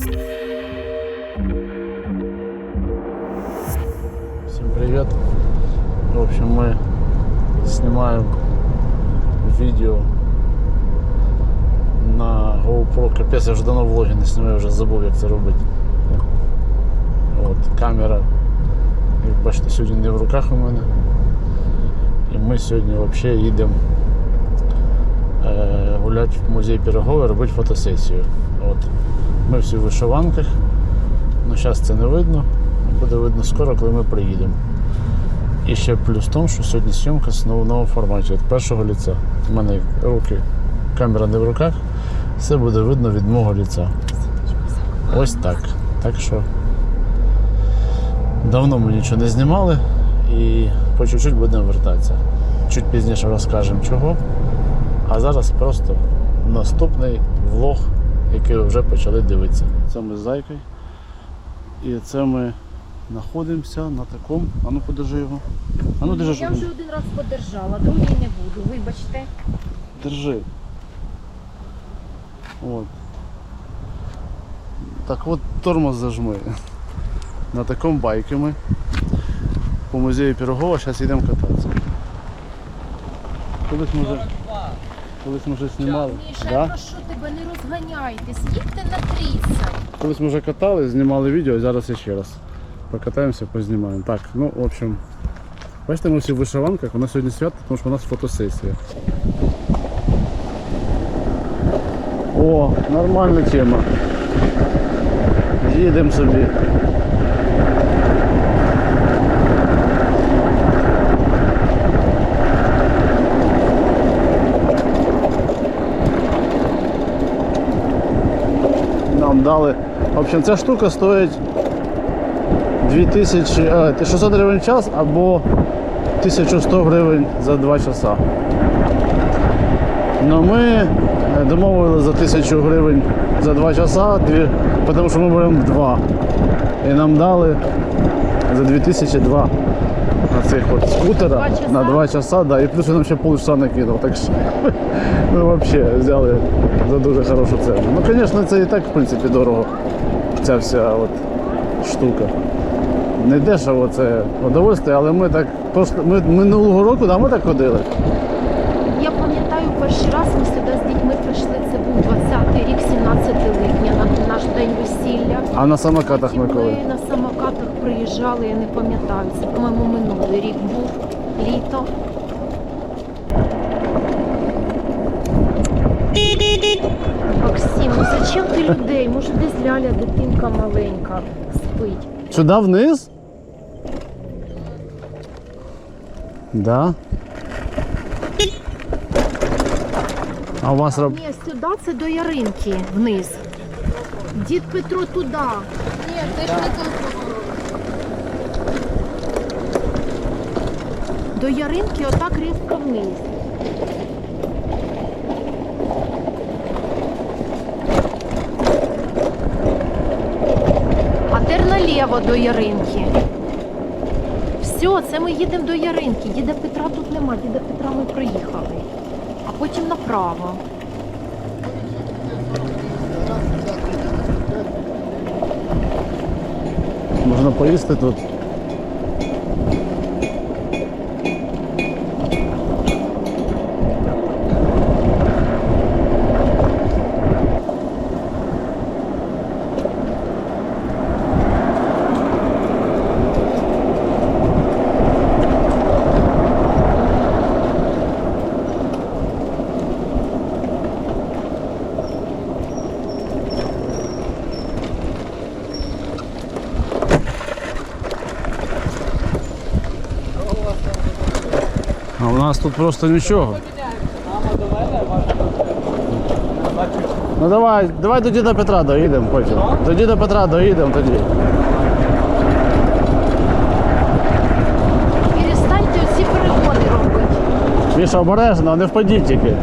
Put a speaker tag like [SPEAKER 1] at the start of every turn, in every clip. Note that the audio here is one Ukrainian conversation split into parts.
[SPEAKER 1] Всем привет! В общем, мы снимаем видео на GoPro. Капець, я вже давно влоги не знімаю, вже забув, як це робити. От, камера, як бачите, сьогодні не в руках у мене. І ми сьогодні взагалі їдемо е, гуляти в музей Пірогови, робити фотосесію. От. Ми всі в вишиванках. Ну, зараз це не видно. Буде видно скоро, коли ми приїдемо. І ще плюс в тому, що сьогодні зйомка з нового форматі від першого ліця. У мене руки, камера не в руках, все буде видно від мого ліця. Ось так. Так що давно ми нічого не знімали і по чуть-чуть будемо вертатися. Чуть пізніше розкажемо чого. А зараз просто наступний влог, ви вже почали дивитися. Це ми з зайкою. І це ми знаходимося на такому. А ну подержи його. А ну держи,
[SPEAKER 2] Я
[SPEAKER 1] щоб
[SPEAKER 2] вже
[SPEAKER 1] він-
[SPEAKER 2] один раз подержала, другий не буду. Вибачте.
[SPEAKER 1] Держи. От. Так от тормоз зажми. На такому байкі ми по музею Пірогова зараз йдемо кататися. Колись ми вже, колись ми вже знімали.
[SPEAKER 2] Міша,
[SPEAKER 1] Да?
[SPEAKER 2] прошу тебе, не розганяйтесь, їдьте на 30.
[SPEAKER 1] Колись ми вже катали, знімали відео, і зараз ще раз. Покатаємося, познімаємо. Так, ну, в общем, бачите, ми всі в вишиванках, у нас сьогодні свято, тому що у нас фотосесія. О, нормальна тема. Їдемо собі. Нам дали. В общем, ця штука стоїть 2000, е, 600 гривень в час або 1100 гривень за 2 часа. Ну ми е, домовили за 1000 гривень за 2 часа, тому що ми беремо 2. І нам дали за 2002 на цих от скутера
[SPEAKER 2] Два
[SPEAKER 1] на 2 часа, да, і плюс він нам ще полчаса накинув. Так що ми взагалі взяли за дуже хорошу ціну. Ну, звісно, це і так, в принципі, дорого. Ця вся от штука. Не дешево це удовольствие, але ми так просто ми минулого року, да, ми так ходили.
[SPEAKER 2] Я пам'ятаю, перший раз ми сюди з дітьми прийшли, це був 20-й рік, 17 липня, на наш день весілля.
[SPEAKER 1] А на самокатах ми коли.
[SPEAKER 2] ми на самокатах приїжджали, я не пам'ятаю, це, по-моєму, минулий рік був, літо. Максим, ну зачем ти людей? Може десь ляля, дитинка маленька, спить.
[SPEAKER 1] Сюди вниз? Да. А у вас роб...
[SPEAKER 2] Ні, сюди це до Яринки вниз. Дід Петро туди.
[SPEAKER 3] Ні, це ж не тут.
[SPEAKER 2] До Яринки отак різко вниз. А тепер наліво до Яринки. Все, це ми їдемо до Яринки. Діда Петра тут нема, діда Петра ми проїхали. А потім направо.
[SPEAKER 1] можна поїсти тут. Тут просто нічого. Ну давай, давай до діда Петра доїдемо потім. До діда Петра доїдемо тоді.
[SPEAKER 2] Перестаньте всі перегони робити.
[SPEAKER 1] Міша, обережно, не впадіть тільки.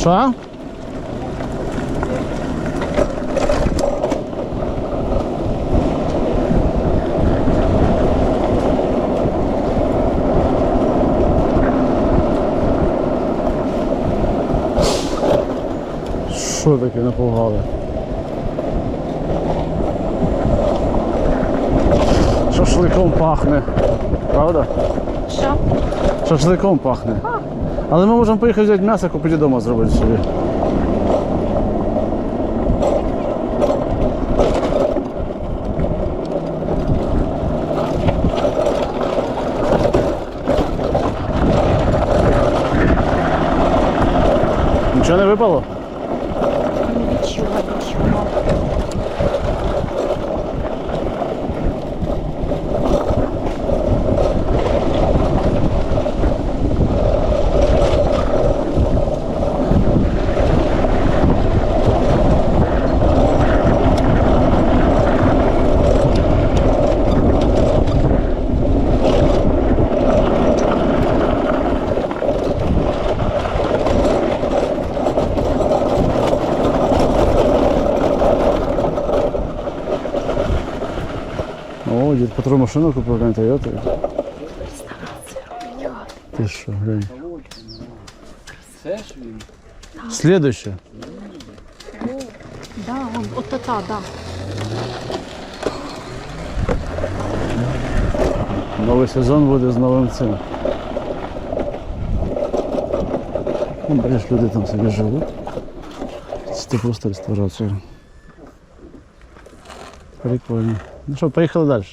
[SPEAKER 1] Що? Що таке напугали? Шашликом пахне. Правда?
[SPEAKER 2] Що?
[SPEAKER 1] Шашликом пахне. Але ми можемо поїхати взяти м'ясо, купити вдома зробити собі. Нічого не випало?
[SPEAKER 2] Нічого, нічого.
[SPEAKER 1] О, машину купив, глянь, Тойоту. Ти що, глянь.
[SPEAKER 4] Це ж він.
[SPEAKER 1] Слідуще.
[SPEAKER 2] Да, он, от та, да.
[SPEAKER 1] Новий сезон буде з новим цим. Ну, бачиш, люди там собі живуть. Це просто реставрація. Прикольно. Ну що, поїхали далі.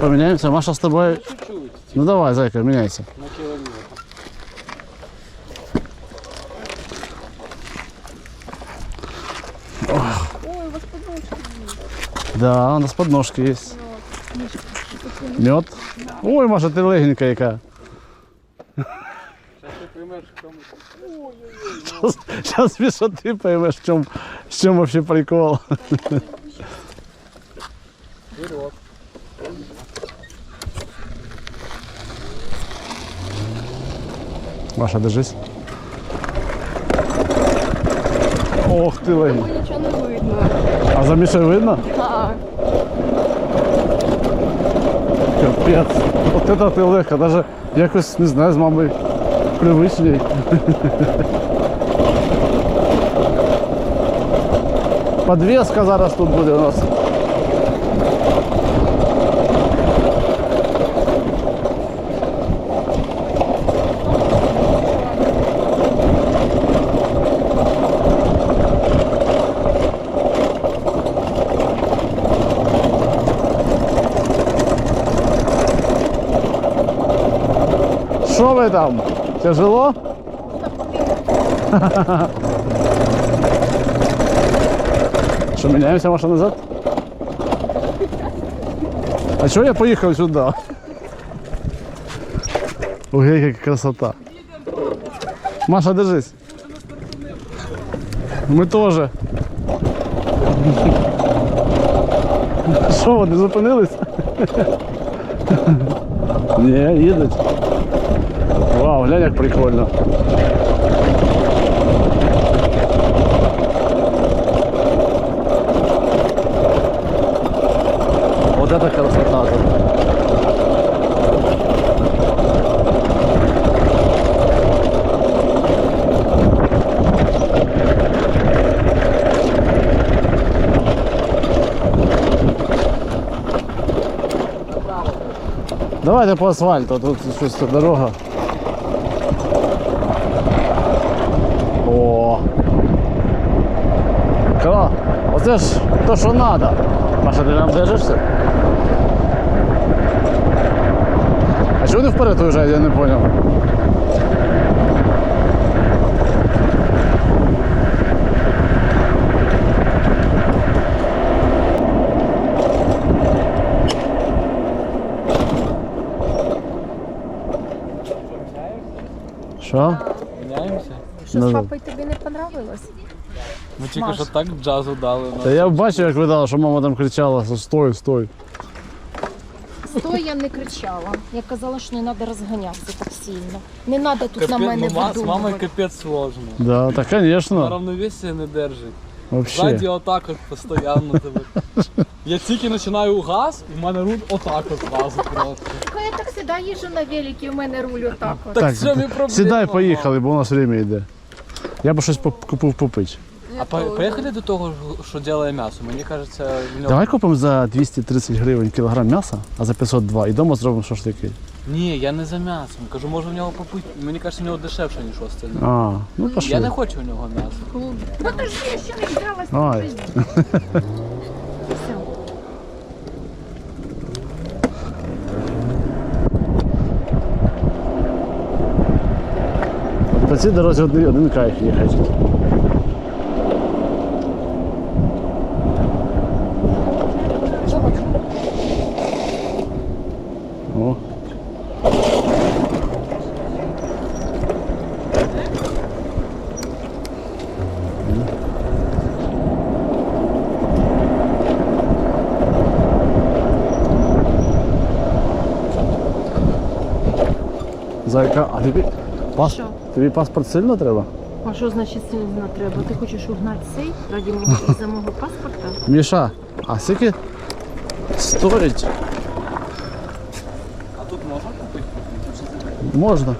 [SPEAKER 1] Поміняємося, Маша тобою.
[SPEAKER 4] Чуть-чуть
[SPEAKER 1] Ну давай, зайка, міняйся.
[SPEAKER 4] на кілометр.
[SPEAKER 1] Да, у нас подножки есть. Мед. Ой, Маша, ты легенькая яка. Сейчас, сейчас Миша, ты поймешь, в чем, в чем вообще прикол. Маша, держись. Ох ты, легень.
[SPEAKER 3] Нічого не видно.
[SPEAKER 1] А за Мишей видно?
[SPEAKER 3] Так.
[SPEAKER 1] Капец. Вот это ты легко. Даже якось, не знаю, з мамою привичній. Подвеска зараз тут буде у нас. Там? Тяжело? Що, міняємося Маша назад? А чого я поїхав сюди? Ой, яка красота. Маша, держись. Ми теж. Що, вони зупинились? Ні, їдуть. Вау, глянь, як прикольно. Вот это красота тут. Давайте по асфальту, тут щось дорога. О. Кра, оце ж то, що треба. Маша, ти нам держишся? А чого вони вперед уїжджають, я не зрозумів. Що?
[SPEAKER 4] Міняємося?
[SPEAKER 2] Що
[SPEAKER 1] Ну,
[SPEAKER 2] з
[SPEAKER 1] да.
[SPEAKER 2] папою тобі не понравилось?
[SPEAKER 4] Тільки що так джазу дали.
[SPEAKER 1] Та я бачив, як видала, що мама там кричала, що стой, стой.
[SPEAKER 2] Стоя не кричала. Я казала, що не треба розганятися так сильно. Не треба тут на мене
[SPEAKER 4] ну, ма- з мамою
[SPEAKER 2] видумувати.
[SPEAKER 4] капець сложно.
[SPEAKER 1] Да, так,
[SPEAKER 4] На
[SPEAKER 1] звісно.
[SPEAKER 4] равновесие не держить.
[SPEAKER 1] Вообще.
[SPEAKER 4] Ззаді отак от постійно тебе. Я тільки починаю газ, і в мене руль отак от зразу просто.
[SPEAKER 2] Я так завжди їжджу на великі, у мене руль отак. от.
[SPEAKER 4] Так, в цьому і проблема.
[SPEAKER 1] сідай, поїхали, бо у нас время йде. Я б щось поп- купив попити.
[SPEAKER 4] А по- поїхали до того, що робить м'ясо. Мені кажеться, в нього...
[SPEAKER 1] Давай купимо за 230 гривень кілограм м'яса, а за 502 і вдома зробимо шашлики.
[SPEAKER 4] Ні, я не за м'ясом. Кажу, може в нього попити. Мені кажеться, в нього дешевше, ніж остальне.
[SPEAKER 1] А, ну
[SPEAKER 4] Я не хочу в нього м'яса.
[SPEAKER 2] Подожди, я ще не.
[SPEAKER 1] Ай.
[SPEAKER 2] Все.
[SPEAKER 1] По цій дорозі один, один кайф їхати. О. Зайка, а тобі, пас...
[SPEAKER 2] Що?
[SPEAKER 1] тобі паспорт сильно треба?
[SPEAKER 2] А що значить сильно треба? Ти хочеш угнати цей раді мого із-за мого паспорта?
[SPEAKER 1] Міша, а скільки стоїть?
[SPEAKER 4] А тут можна купити?
[SPEAKER 1] Можна.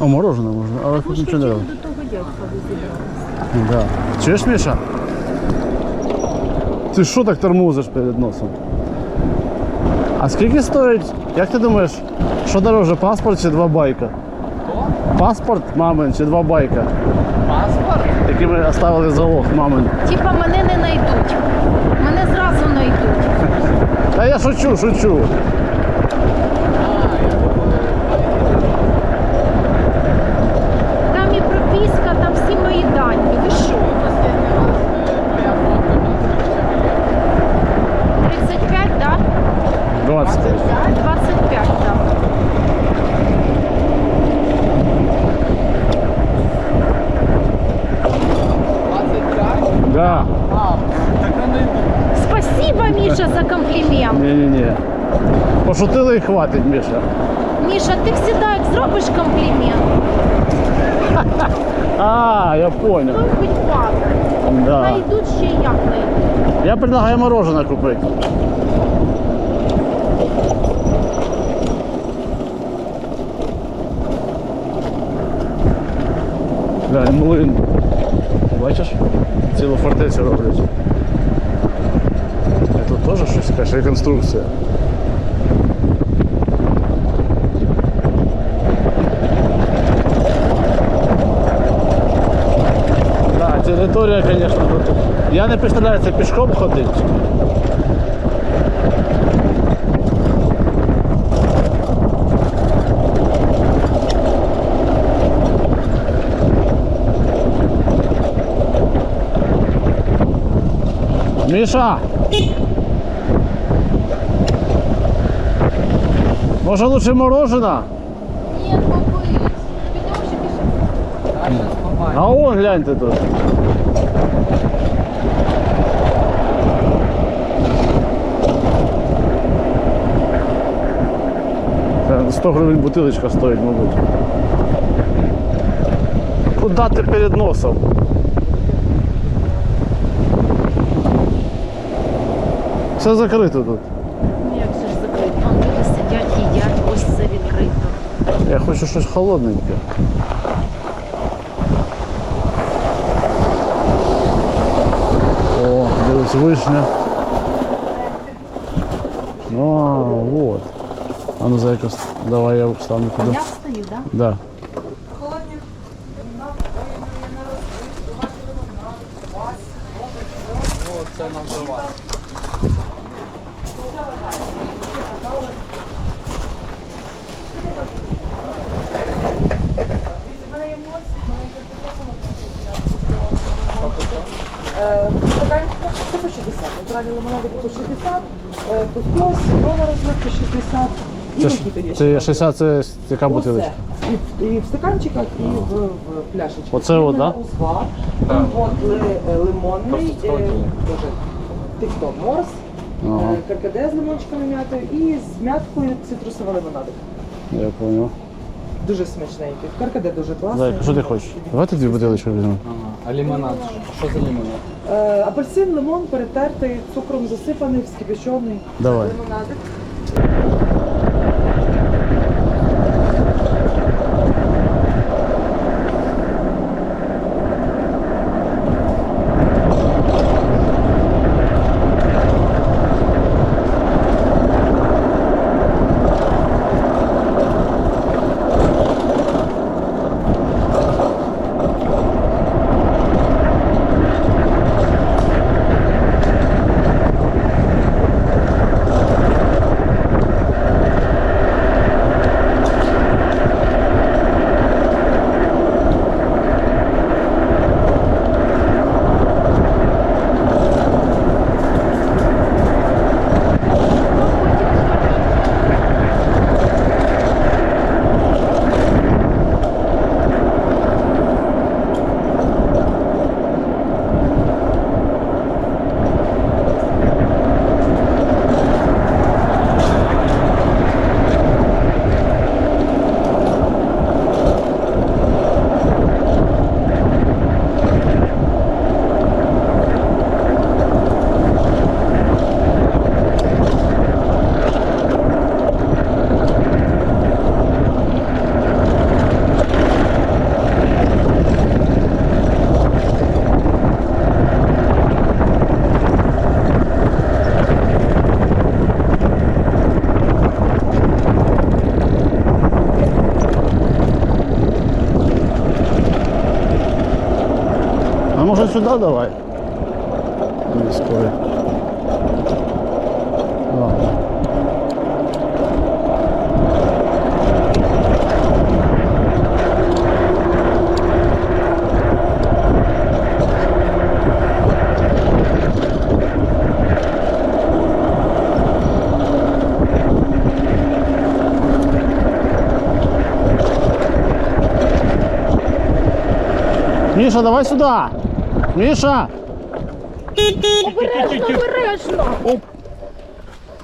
[SPEAKER 1] А мороженое можна, але тут нічого не робить.
[SPEAKER 2] до того дядька визібралися.
[SPEAKER 1] Да. Чуєш, Міша? Ти що так тормозиш перед носом? А скільки стоїть, як ти думаєш, що дороже, паспорт чи два байка? Паспорт мамин чи два байка,
[SPEAKER 4] Паспорт?
[SPEAKER 1] які ми оставили залог мамин.
[SPEAKER 2] Типа мене не знайдуть. Мене зразу знайдуть.
[SPEAKER 1] Та я шучу, шучу.
[SPEAKER 2] Там і прописка, там всі мої дані. Ви що? 35, да?
[SPEAKER 1] 20.
[SPEAKER 2] 25, да.
[SPEAKER 1] Да.
[SPEAKER 4] А, так знайду.
[SPEAKER 2] Спасибо, Міша, за комплімент.
[SPEAKER 1] Ні-ні-ні. Пошутили і хватить, Міша.
[SPEAKER 2] Міша, ти завжди як зробиш комплімент,
[SPEAKER 1] А, я понял.
[SPEAKER 2] то хоч падає.
[SPEAKER 1] Да.
[SPEAKER 2] Найдуть ще як знайдуть.
[SPEAKER 1] Я предлагаю мороженое купити. Млин. Бачиш? Цілу фортецю роблять. А тут теж щось якась реконструкція. Да, територія, звісно, тут. Я не представляю, це пішком ходить. Міша! Може лучше мороженое?
[SPEAKER 2] Ні, побить. Підемо ще пішли.
[SPEAKER 4] А зараз побачимо.
[SPEAKER 1] А он гляньте тут. Це 100 гривень бутилочка стоїть, мабуть. Куда ти перед носом? Все закрито тут.
[SPEAKER 2] Ну як це ж закрито? Вон люди сидять, їдять, ось все відкрито.
[SPEAKER 1] Я хочу щось холодненьке. О, дивись, вишня. Ну, а, вот. А ну зайка, давай я встану
[SPEAKER 2] А
[SPEAKER 1] туди.
[SPEAKER 2] я встаю, так?
[SPEAKER 1] Да.
[SPEAKER 4] Ну, Це,
[SPEAKER 5] які
[SPEAKER 1] ж- це 60, це яка бутилочка?
[SPEAKER 5] І, і в стаканчиках, і в, в пляшечках.
[SPEAKER 1] Оце от, да?
[SPEAKER 5] Узвар, от ли, е, лимонний, е,
[SPEAKER 4] Просто
[SPEAKER 5] дуже тихто морс,
[SPEAKER 1] Ага.
[SPEAKER 5] е, каркаде з лимончиками м'ятою і з м'яткою цитрусова лимонадик.
[SPEAKER 1] Я понял.
[SPEAKER 5] Дуже смачненький. Каркаде дуже класний.
[SPEAKER 1] Зайка, що ти хочеш? Давайте дві бутилочки візьмемо.
[SPEAKER 4] Ага. А лимонад? Що за лимонад?
[SPEAKER 5] Е, апельсин, лимон перетертий, цукром засипаний, вскипячений.
[SPEAKER 1] Давай.
[SPEAKER 5] Лимонадик.
[SPEAKER 1] А може сюди давай? Військовий. Ладно. Міша, давай сюди! Міша!
[SPEAKER 2] Обережно, обережно!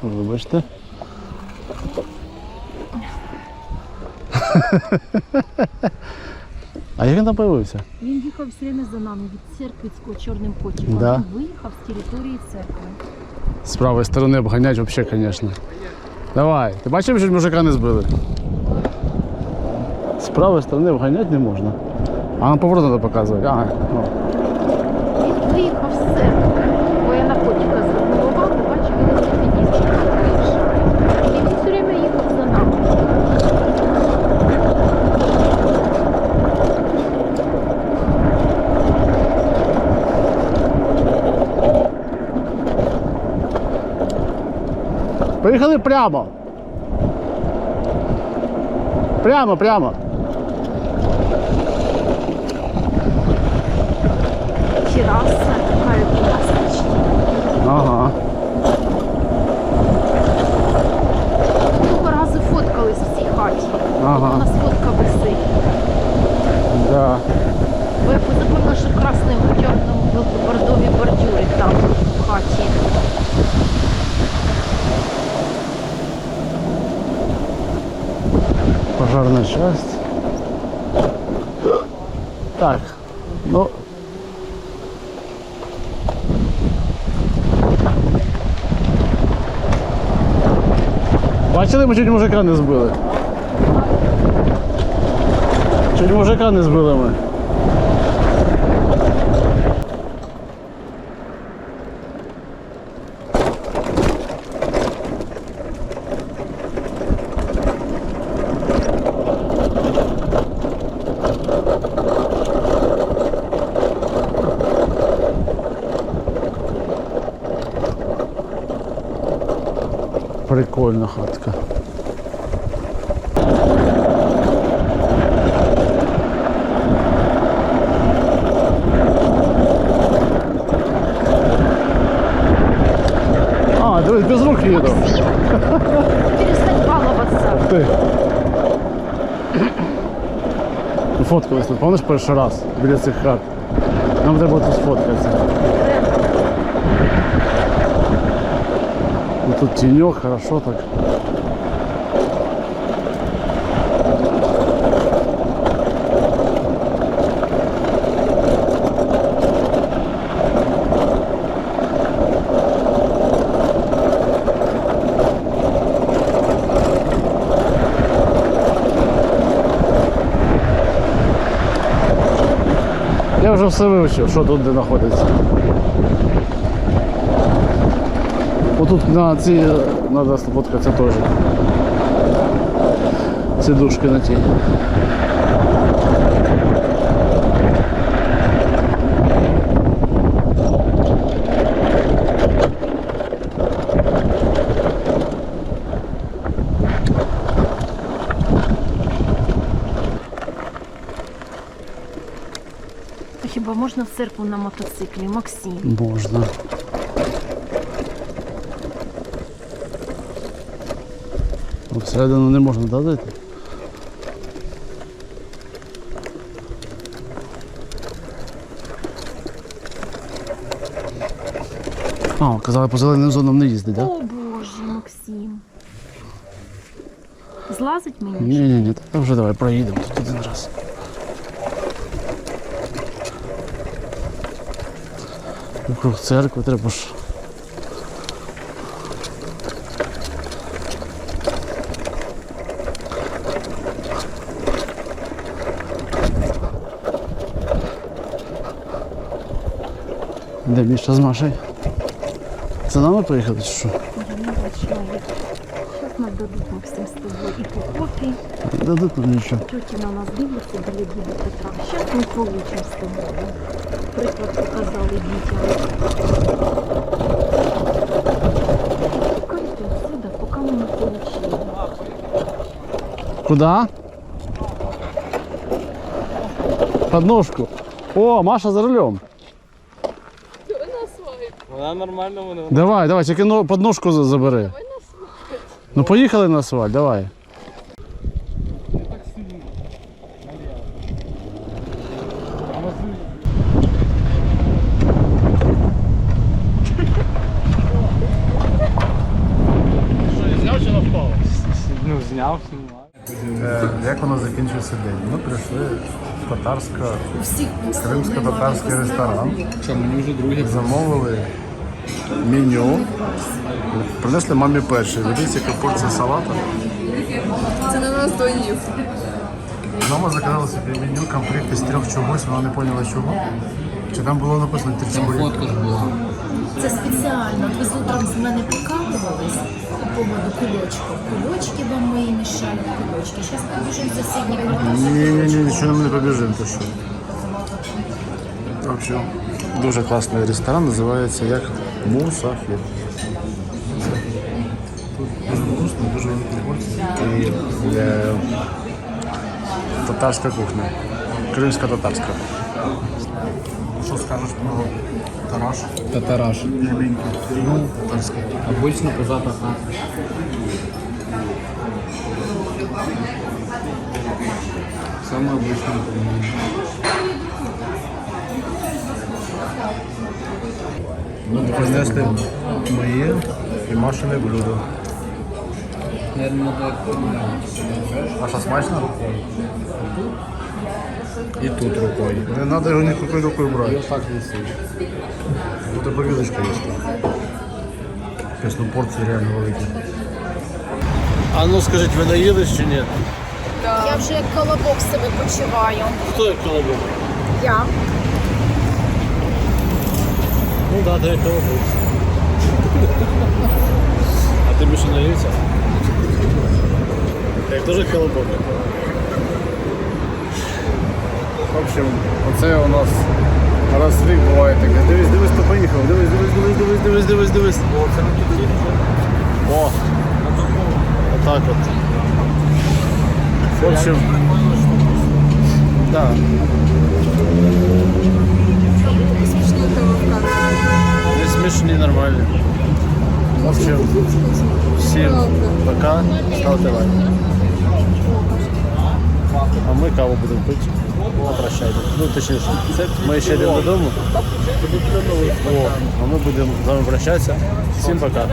[SPEAKER 1] Вибачте. А як він там появився?
[SPEAKER 2] Він їхав все время за нами від Церквицького чорним котиком.
[SPEAKER 1] Да.
[SPEAKER 2] Він виїхав з території церкви.
[SPEAKER 1] З правої сторони обганять взагалі, звісно. Давай. Ти бачив, що мужика не збили? З правої сторони обганяти не можна. А на поворот треба показувати. Ага.
[SPEAKER 2] Виїхав з церкви. Бо я на котика звернула увагу, бачу, він на під'їзді виїжджає. І він все время їхав за нами.
[SPEAKER 1] Поїхали прямо. Прямо, прямо.
[SPEAKER 2] Терраса, какая классная.
[SPEAKER 1] Ага.
[SPEAKER 2] Много разів фоткались в цій хаті. У нас фотка висить.
[SPEAKER 1] Да.
[SPEAKER 2] Бо я позабула, що красним чорному бордові бордюри там в хаті.
[SPEAKER 1] Пожарная часть. Так. Ну. Бачили, ми чуть мужика не збили. Чуть мужика не збили ми. Прикольна хатка. А, дивись, без рук їду.
[SPEAKER 2] Перестань балуватися.
[SPEAKER 1] Ти. Ми Фоткались тут, пам'ятаєш перший раз біля цих хат. Нам треба тут сфоткатися. Тут тенек, хорошо так. Вже все вивчив, що тут де знаходиться. Отут на ці треба сфоткатися теж. Сидушки на ті.
[SPEAKER 2] А хіба можна в церкву на мотоциклі, Максим?
[SPEAKER 1] Можна. Ну, Всередину не можна додати. А, казали, по зеленим зонам не їздить, так?
[SPEAKER 2] О Боже, Максим. Злазить мені?
[SPEAKER 1] Ні, ні, ні, вже давай проїдемо тут один раз. Вокруг церкви треба ж. Де Міша з Машею? Це нами приїхали чи що?
[SPEAKER 2] Я не бачила нам дадуть Максим з тобою і по кофі.
[SPEAKER 1] Дадуть нам нічого.
[SPEAKER 2] Тьоті на нас дивляться біля діда Петра. Зараз ми получимо з тобою. Приклад показали дітям. Тікайте отсюда, поки ми не получили.
[SPEAKER 1] Куда? Подножку. О, Маша за рулем.
[SPEAKER 4] Вона нормально мене.
[SPEAKER 1] Давай, давай, тільки но- подножку за- забери. Ну поїхали на асфальт, давай.
[SPEAKER 4] Ну, зняв, знімаю.
[SPEAKER 1] Е, Як воно закінчився день? Ми прийшли в татарська, кримсько-татарський ресторан.
[SPEAKER 4] Що, мені вже друге
[SPEAKER 1] Замовили меню. Принесли мамі перший. Дивіться, яка порція салату.
[SPEAKER 3] Це на нас доїв.
[SPEAKER 1] Мама заказала собі меню комплект із трьох чогось, вона не поняла чого. Чи там було написано три чебурі?
[SPEAKER 4] Фотка ж була.
[SPEAKER 6] Це спеціально. От ви з утром з мене покалувались по поводу кульочків. Кульочки вам мої мішають, кульочки. Зараз побіжимо в сусідній квартал.
[SPEAKER 1] Ні, ні, ні, нічого ми не побіжимо, то що. В общем, дуже класний ресторан, називається як Мусафір. Тут дуже вкусно, дуже великі порції. І е, татарська кухня. Кримська татарська. Що скажеш про тараш?
[SPEAKER 4] Татараш.
[SPEAKER 1] Ну, татарська.
[SPEAKER 4] Обично по запаху. Саме обичне.
[SPEAKER 1] Принесли моє і Машине блюдо. А що смачно? І тут рукою. Не треба його ніякою рукою брати. Буде повілочка є. Ну порції реально великі. А ну скажіть, ви наїлись чи ні?
[SPEAKER 2] Я вже як колобок себе почуваю.
[SPEAKER 1] Хто як колобок?
[SPEAKER 2] Я.
[SPEAKER 1] Ну да, як колобок. А ти більше наївся? Як теж колобок. В общем, оце у нас раз в рік буває таке. Дивись, дивись, хто поїхав. Дивись, дивись, дивись, дивись, дивись, дивись, дивись. О, це О, отак от. В общем, да. Не смішні. В общем, всем пока, ставьте лайк. А ми каву будемо пити. Прощайте. Ну, точніше, ми ще йдемо додому. О, а ми будемо з вами прощатися. Всім пока.